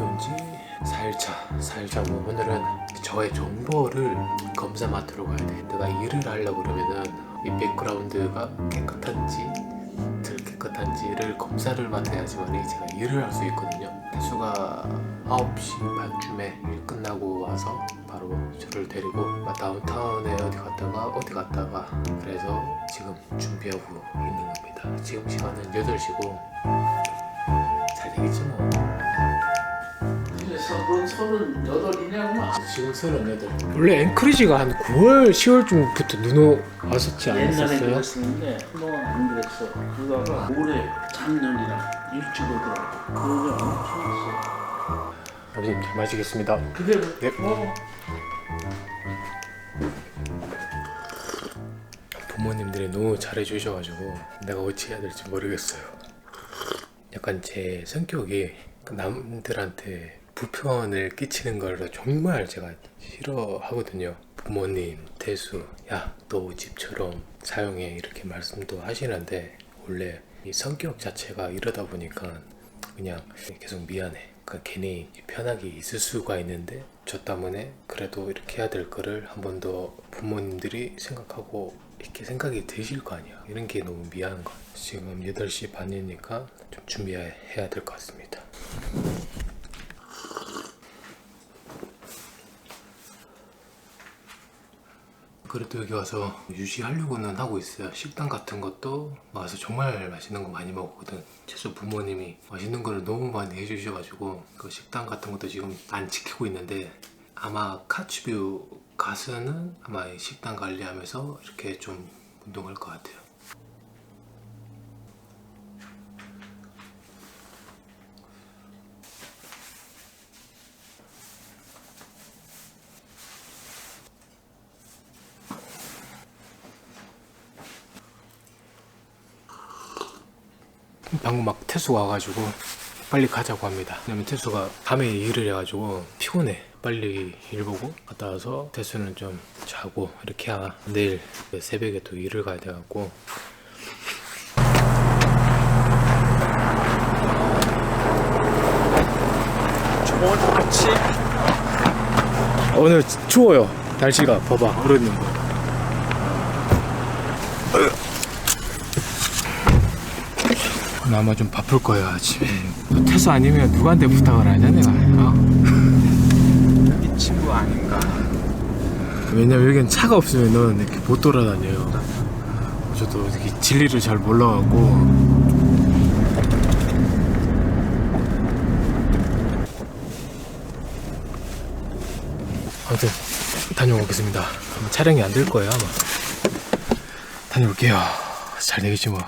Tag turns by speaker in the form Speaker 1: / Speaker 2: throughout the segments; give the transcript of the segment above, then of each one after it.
Speaker 1: 여기 온지 4일차 4일차고 오늘은 저의 정보를 검사 맡으러 가야 돼. 내가 일을 하려고 그러면은 이 백그라운드가 깨끗한지 덜 깨끗한지를 검사를 맡아야지만 제가 일을 할 수 있거든요. 태수가 9시 반쯤에 일 끝나고 와서 바로 저를 데리고 다운타운에 어디 갔다가 어디 갔다가 그래서 지금 준비하고 있는 겁니다. 지금 시간은 8시고 잘 되겠지 뭐
Speaker 2: 서른.
Speaker 1: 지금 38 원래 앵크리지가 한 9월 10월쯤부터 눈 왔었지
Speaker 2: 옛날에
Speaker 1: 않았었어요?
Speaker 2: 그랬었는데 한동안 안 그랬어. 그러다가 올해 작년이랑 일찍 오더라고. 그게 엄청 왔어.
Speaker 1: 아버님 잘 마시겠습니다
Speaker 2: 그대로
Speaker 1: 네.
Speaker 2: 어,
Speaker 1: 부모님들이 너무 잘해주셔가지고 내가 어찌 해야 될지 모르겠어요 약간 제 성격이 그 남들한테 불편을 끼치는 걸 정말 제가 싫어하거든요. 부모님, 태수 야 너 집처럼 사용해 이렇게 말씀도 하시는데 원래 이 성격 자체가 이러다 보니까 그냥 계속 미안해. 그러니까 괜히 편하게 있을 수가 있는데 저 때문에 그래도 이렇게 해야 될 거를 한 번 더 부모님들이 생각하고 이렇게 생각이 드실 거 아니야. 이런 게 너무 미안한 거야 지금 8시 반이니까 좀 준비해야 될 것 같습니다 그래도 여기 와서 유지하려고는 하고 있어요. 식당 같은 것도 와서 정말 맛있는 거 많이 먹었거든. 최소 부모님이 맛있는 거를 너무 많이 해주셔가지고 그 식당 같은 것도 지금 안 지키고 있는데 아마 카츠뷰 가서는 아마 이 식당 관리하면서 이렇게 좀 운동할 것 같아요. 방금 막 태수가 와가지고 빨리 가자고 합니다. 왜냐면 태수가 밤에 일을 해가지고 피곤해. 빨리 일 보고 갔다 와서 태수는 좀 자고 이렇게 해야 내일 새벽에 또 일을 가야 돼갖고
Speaker 3: 아침
Speaker 1: 오늘 추워요. 날씨가 봐봐 그러는 거. 오늘 아마 좀 바쁠 거야 아침에. 태수 아니면 누구한테 부탁을 하냐 내가. 어?
Speaker 3: 이 친구 아닌가
Speaker 1: 왜냐면 여기는 차가 없으면은 이렇게 못 돌아다녀요. 저도 이렇게 진리를 잘 몰라갖고. 아무튼 다녀오겠습니다. 아마 촬영이 안 될 거예요 아마. 다녀올게요. 잘 되겠지 뭐.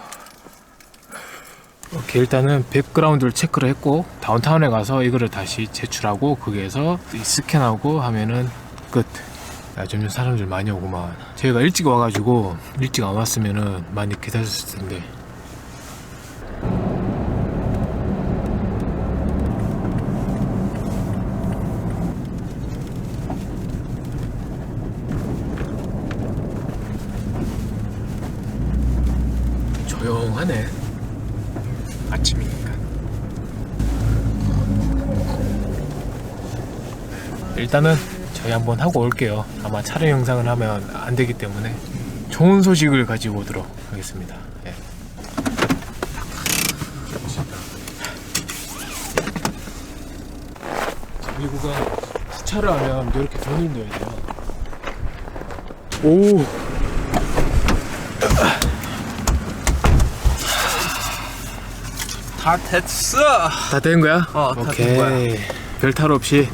Speaker 1: 오케이 일단은 백그라운드를 체크를 했고 다운타운에 가서 이거를 다시 제출하고 거기에서 스캔하고 하면은 끝. 야, 점점 사람들 많이 오구만. 저희가 일찍 와가지고 일찍 안 왔으면은 많이 기다렸을 텐데. 조용하네.
Speaker 3: 아침이니까
Speaker 1: 일단은 저희 한번 하고 올게요. 아마 촬영 영상을 하면 안 되기 때문에 좋은 소식을 가지고 오도록 하겠습니다. 예. 미국은 주차를 하면 이렇게 돈을 내야 돼요. 오.
Speaker 3: 다 됐어
Speaker 1: 다 된 거야?
Speaker 3: 어, 다된
Speaker 1: 오케이.
Speaker 3: 거야.
Speaker 1: 별 탈 없이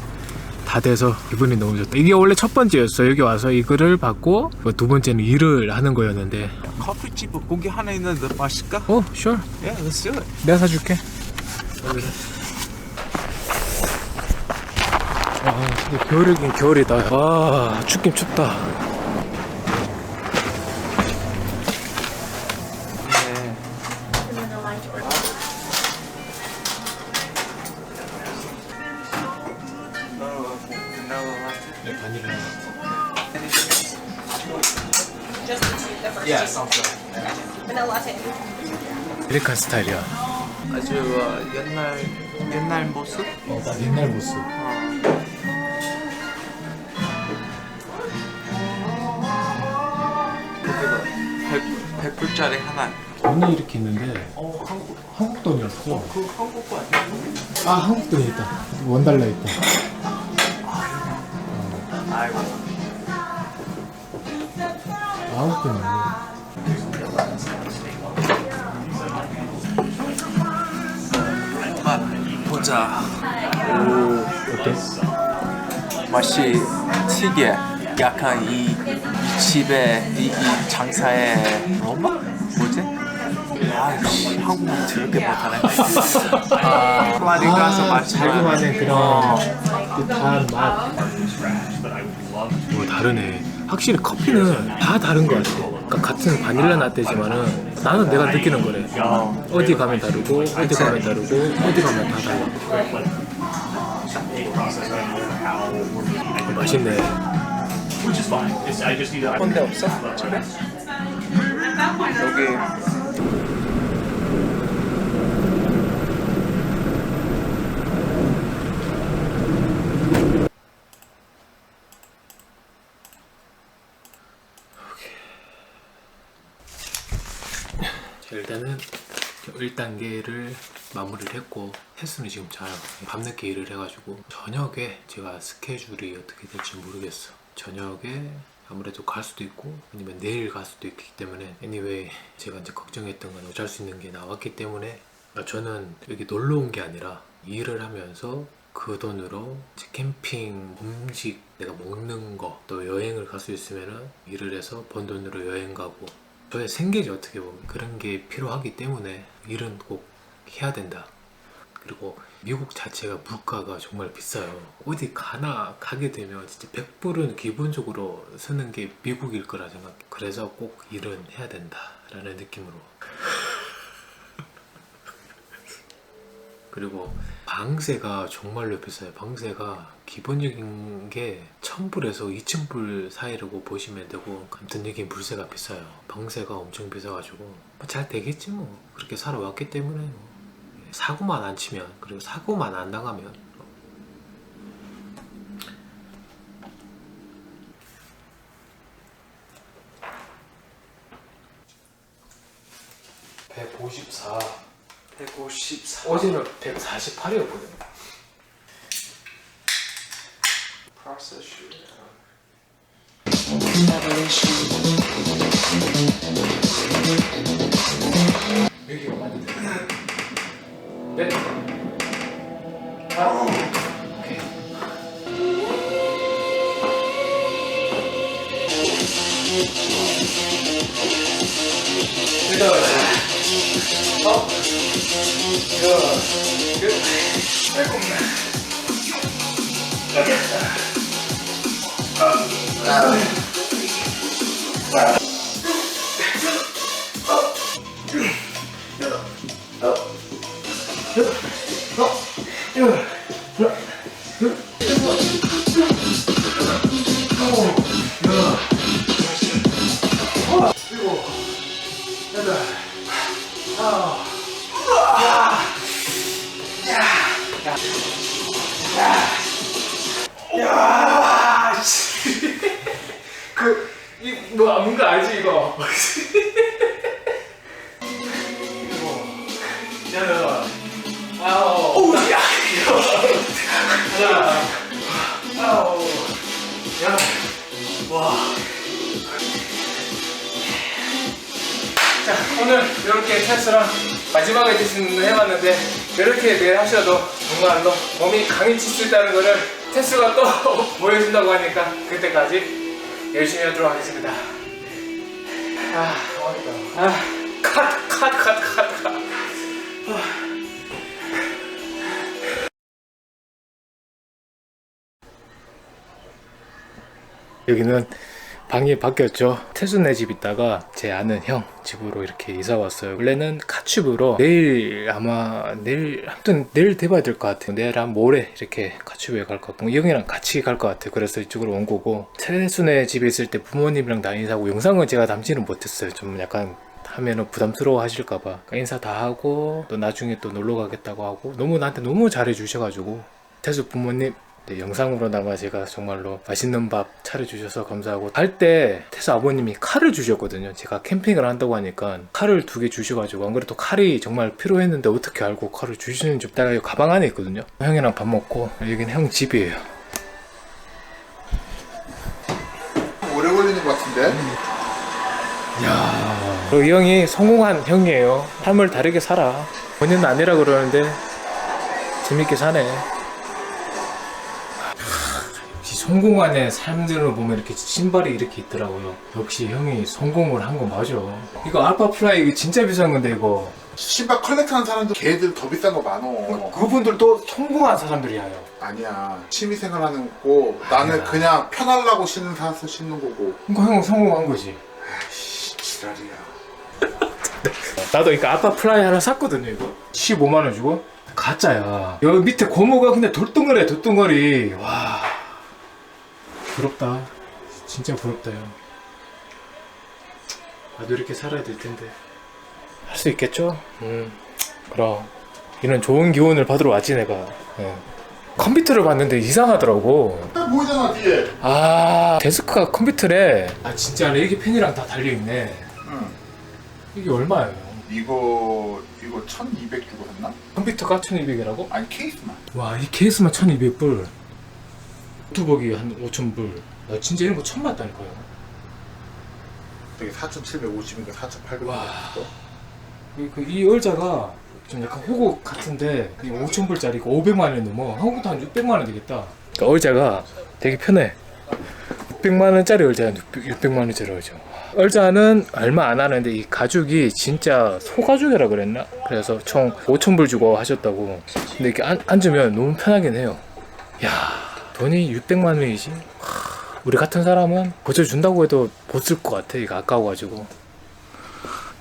Speaker 1: 다 돼서 기분이 너무 좋다. 이게 원래 첫 번째였어. 여기 와서 이거를 받고 그두 번째는 일을 하는 거였는데.
Speaker 3: 커피집 고기 하나 있는데 마실까?
Speaker 1: 어, sure.
Speaker 3: Yeah, let's do it
Speaker 1: 내가 사줄게. 아, 근데 겨울이긴 겨울이다. 와, 춥긴 춥다. 아메리칸 스타일이야.
Speaker 3: 아주 어, 옛날 옛날 모습?
Speaker 1: 어, 나 옛날 모습.
Speaker 3: 그거다. 100, 100불짜리 하나.
Speaker 1: 돈이 이렇게 있는데
Speaker 3: 어, 한국,
Speaker 1: 한국 돈이었어.
Speaker 3: 그 한국 거 아니야?
Speaker 1: 아 한국 돈이 있다. 원 달러 있다.
Speaker 3: 아이고.
Speaker 1: 아, 한국 돈이 아니야.
Speaker 3: 보자.
Speaker 1: 어때?
Speaker 3: 맛이 특이해. 약간 이, 이 집에 이, 이 장사에 로마? 뭐지? 아이씨 한국말 더럽게 못하네. 아, 많이 가서 맛이
Speaker 1: 자기만의 그런
Speaker 3: 어.
Speaker 1: 그단 맛. 뭐 다르네. 확실히 커피는 다 다른 것 같아. 그러니까 같은 바닐라 라떼지만은 나는 내가 느끼는 거래.
Speaker 3: 어.
Speaker 1: 어디 가면 다르고 어디 가면 다르고 어디 가면 다 달라. 어, 맛있네.
Speaker 3: 혼데 없어? 집에? 여기
Speaker 1: 일단은 1단계를 마무리를 했고 횟수는 지금 자요 밤늦게 일을 해가지고 저녁에 제가 스케줄이 어떻게 될지 모르겠어. 저녁에 아무래도 갈 수도 있고 아니면 내일 갈 수도 있기 때문에 anyway 제가 이제 걱정했던 건 어쩔 수 있는 게 나왔기 때문에 아, 저는 여기 놀러 온 게 아니라 일을 하면서 그 돈으로 캠핑 음식 내가 먹는 거 또 여행을 갈 수 있으면은 일을 해서 번 돈으로 여행 가고 저의 생계지 어떻게 보면 그런 게 필요하기 때문에 일은 꼭 해야 된다. 그리고 미국 자체가 물가가 정말 비싸요. 어디 가나 가게 되면 진짜 100불은 기본적으로 쓰는 게 미국일 거라 생각. 그래서 꼭 일은 해야 된다라는 느낌으로. 그리고 방세가 정말로 비싸요. 방세가 기본적인 게 1000불에서 2000불 사이라고 보시면 되고 아무튼 여긴 불세가 비싸요. 방세가 엄청 비싸가지고 뭐 잘 되겠지 뭐. 그렇게 살아왔기 때문에 뭐. 사고만 안 치면 그리고 사고만 안 당하면 (154)
Speaker 3: 154
Speaker 1: 어제는 (148이었거든)
Speaker 3: 프로세스
Speaker 1: 여기가 들어요. 네. 아, 오케이. 일단, 어, 이거, 끝. 아 이고. 그, 이, 뭐, 뭔가 알지, 이거? 이거. 야, 아우. 오, 야! 하나. 아우. 야. 와. 자, 오늘 이렇게 테스트랑 마지막에 테스트는 해봤는데, 이렇게 매일 하셔도 정말로 몸이 강해질 수 있다는 거를 테스트가 또 보여준다고 하니까, 그때까지 열심히 하도록 하겠습니다. 아, 어렵다. 아, 컷, 컷, 컷, 컷, 컷. 여기는 방이 바뀌었죠. 태순네 집 있다가 제 아는 형 집으로 이렇게 이사 왔어요. 원래는 카츠부로 내일 아마 내일 아무튼 내일 돼봐야 될 것 같아요. 내일 한 모레 이렇게 카츠부에 갈 것 같고 이 형이랑 같이 갈 것 같아요. 그래서 이쪽으로 온 거고 태순네 집에 있을 때 부모님이랑 다니사고 영상은 제가 담지는 못했어요. 좀 약간 하면은 부담스러워 하실까봐 그러니까 인사 다 하고 또 나중에 또 놀러 가겠다고 하고 너무 나한테 너무 잘해 주셔가지고 태수 부모님 네, 영상으로나마 제가 정말로 맛있는 밥 차려주셔서 감사하고 갈 때 태수 아버님이 칼을 주셨거든요 제가 캠핑을 한다고 하니까 칼을 두 개 주셔가지고 안 그래도 칼이 정말 필요했는데 어떻게 알고 칼을 주시는지 내가 이 가방 안에 있거든요 형이랑 밥 먹고 여기는 형 집이에요
Speaker 4: 오래 걸리는 것 같은데?
Speaker 1: 그리고 이 형이 성공한 형이에요. 삶을 다르게 살아. 본인은 아니라 그러는데 재밌게 사네. 역시 성공한의 삶들을 보면 이렇게 신발이 이렇게 있더라고요. 역시 형이 성공을 한 거 맞아. 이거 알파 플라이 이거 진짜 비싼 건데 이거.
Speaker 4: 신발 컬렉트하는 사람들 걔들 더 비싼 거 많어.
Speaker 1: 그분들도 성공한 사람들이야요.
Speaker 4: 아니야. 취미생활 하는 거고 나는 그냥 편하려고 신는 사서 신는 거고.
Speaker 1: 그러니까 형은 성공한 거지.
Speaker 4: 씨, 지랄이야.
Speaker 1: 나도 이거 아빠 플라이 하나 샀거든요 이거 15만 원 주고 가짜야 여기 밑에 고무가 근데 돌덩어리야 돌덩어리 와 부럽다 진짜 부럽다 요 나도 이렇게 살아야 될 텐데 할 수 있겠죠? 음 그럼 이런 좋은 기운을 받으러 왔지 내가 예. 컴퓨터를 봤는데 이상하더라고
Speaker 4: 딱 보이잖아 뒤에.
Speaker 1: 아 데스크가 컴퓨터래 아 진짜 레기 펜이랑 다 달려있네
Speaker 4: 응.
Speaker 1: 이게 얼마예요?
Speaker 4: 이거 이거 1,200 주고 샀나?
Speaker 1: 컴퓨터가 1200이라고?
Speaker 4: 아니 케이스만.
Speaker 1: 와 이 케이스만 1200불 노트북이 한 5000불. 나 진짜 이런 거 처음 봤다니까요.
Speaker 4: 되게 4,750인가 4,800.
Speaker 1: 와. 그, 그, 이 의자가 좀 약간 호구 같은데 5000불짜리가 500만원 넘어. 한국도 한 600만 원 되겠다. 그러니까 의자가 되게 편해. 600만 원짜리 의자 600만 원짜리 의자 의자는 얼마 안 하는데 이 가죽이 진짜 소가죽이라 그랬나? 그래서 총 5천 불 주고 하셨다고. 근데 이렇게 앉, 앉으면 너무 편하긴 해요. 야 돈이 600만 원이지. 하, 우리 같은 사람은 고쳐준다고 해도 못 쓸 것 같아 이거 아까워가지고.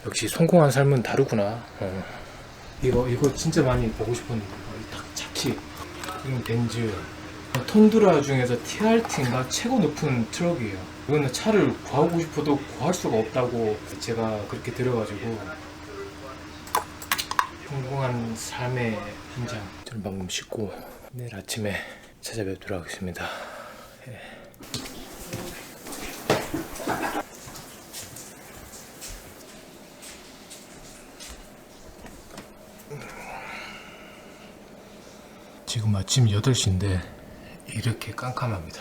Speaker 1: 역시 성공한 삶은 다르구나. 어. 이거 이거 진짜 많이 보고 싶었는데 딱 차키 이건 벤즈 톤드라 중에서 TRT인가? 최고 높은 트럭이에요. 이거는 차를 구하고 싶어도 구할 수가 없다고 제가 그렇게 들어가지고. 성공한 삶의 현장. 저는 방금 씻고 내일 아침에 찾아뵙도록 하겠습니다. 예. 지금 아침 8시인데 이렇게 깜깜합니다.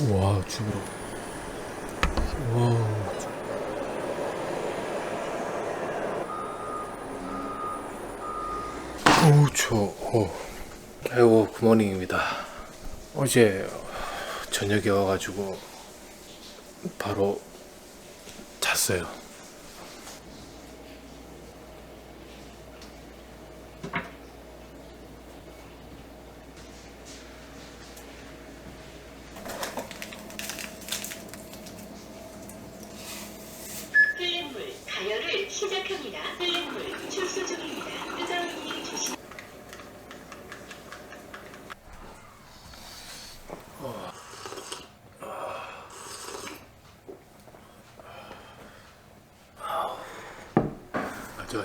Speaker 1: 우와 죽으러. 우와 추워 어. 아이고 굿모닝입니다 어제 저녁에 와가지고 바로 잤어요
Speaker 5: 시작합니다. 필름물 출수 중입니다. 뜨거운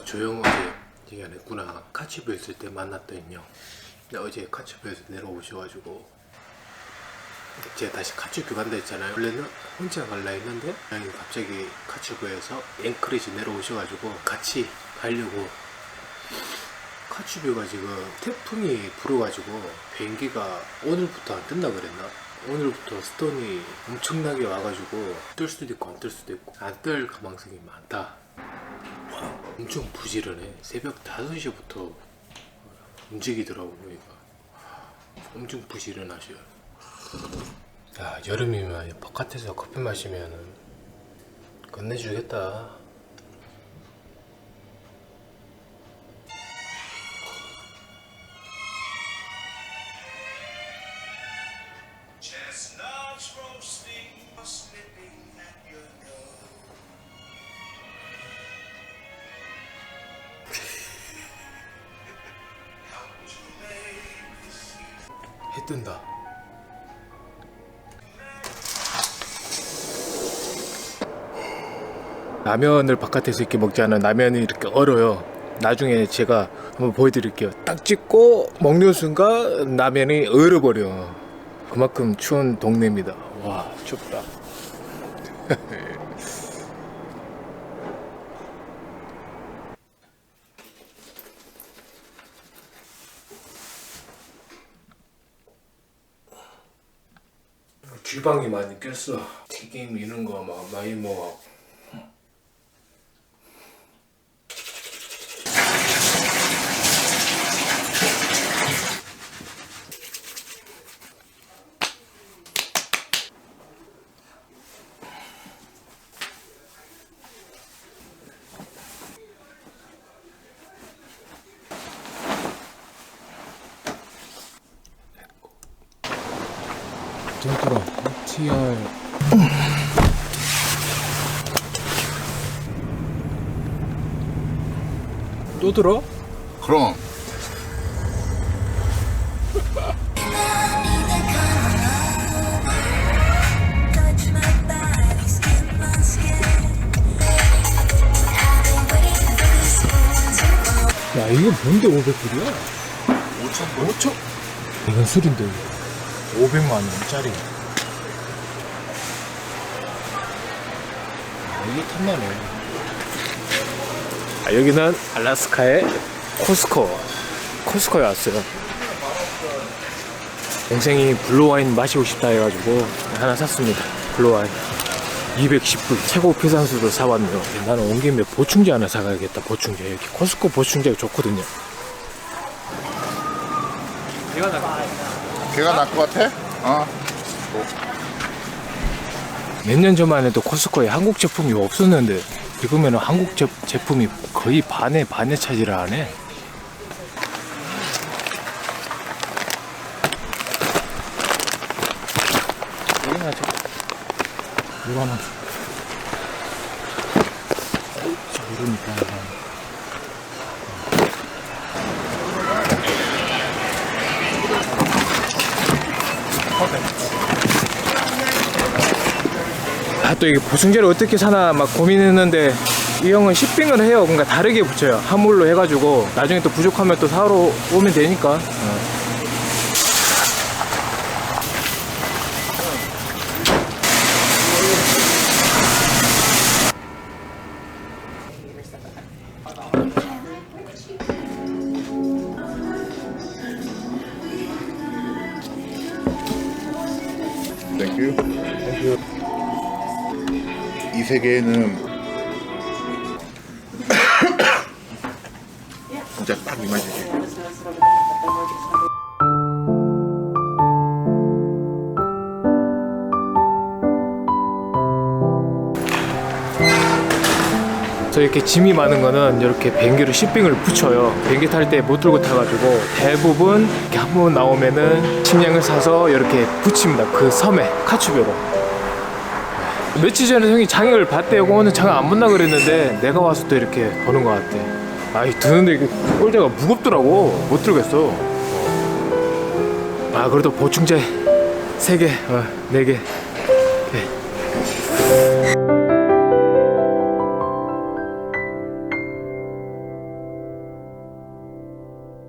Speaker 5: 조심.
Speaker 1: 아, 제가 조용 어제 얘기 안 했구나. 카치부에 있을 때. 근데 어제 카치부에서 내려오셔가지고 제가 다시 카츠뷰 간다 했잖아요. 원래는 혼자 갈라 했는데 형이 갑자기 카츠부에서 앵크리지 내려오셔가지고 같이 가려고 카츠뷰가 지금 태풍이 불어가지고 비행기가 오늘부터 안 뜬다 그랬나? 오늘부터 스톤이 엄청나게 와가지고 뜰 수도 있고 안 뜰 수도 있고 안 뜰 가망성이 많다. 엄청 부지런해. 새벽 5시부터 움직이더라고 보니까. 엄청 부지런하셔요. 야, 여름이면 바깥에서 커피 마시면은 끝내주겠다. 뜬다. 라면을 바깥에서 이렇게 먹지 않은 라면이 이렇게 얼어요. 나중에 제가 한번 보여드릴게요. 딱 찍고 먹는 순간 라면이 얼어버려. 그만큼 추운 동네입니다. 와 춥다. 쥐방이 많이 꼈어. 튀김 이런 거 막 많이 먹어. 들더라. TR. 또 들어?
Speaker 4: 그럼
Speaker 1: 야 이거 뭔데 500불이야? 5천 5천? 이건 술인데 500만 원짜리. 아, 이게 탐나네. 아, 여기는 알라스카의 코스코. 코스코에 왔어요. 동생이 블루와인 마시고 싶다 해가지고 하나 샀습니다. 블루와인. 210불 최고 비싼 술을 사왔네요. 나는 온 김에 보충제 하나 사가야겠다 보충제. 여기 코스코 보충제가 좋거든요
Speaker 4: 걔가 날것 같아? 어.
Speaker 1: 몇 년 전만 해도 코스코에 한국 제품이 없었는데 지금에는 한국 제, 제품이 거의 반에 반에 차지를 하네 여기 하나 줘 이거 하나 자 이러니까 아 또 이게 보충제를 어떻게 사나 막 고민했는데 이 형은 shipping을 해요. 그러니까 다르게 붙여요. 화물로 해가지고 나중에 또 부족하면 또 사러 오면 되니까. 어.
Speaker 4: 세계에는 진짜 딱 이 맛이지.
Speaker 1: 저 이렇게 짐이 많은 거는 이렇게 비행기로 shipping을 붙여요. 비행기 탈 때 못 들고 타가지고 대부분 이렇게 한 번 나오면은 식량을 사서 이렇게 붙입니다. 그 섬에 카츠베로. 며칠 전에 형이 장애를 봤대요. 오늘 장애 안 본다 그랬는데 내가 와서 또 이렇게 보는 것 같대. 아이 드는데 꼴대가 무겁더라고. 못 들겠어. 아 그래도 보충제 세 개, 어, 네 개. 오케이.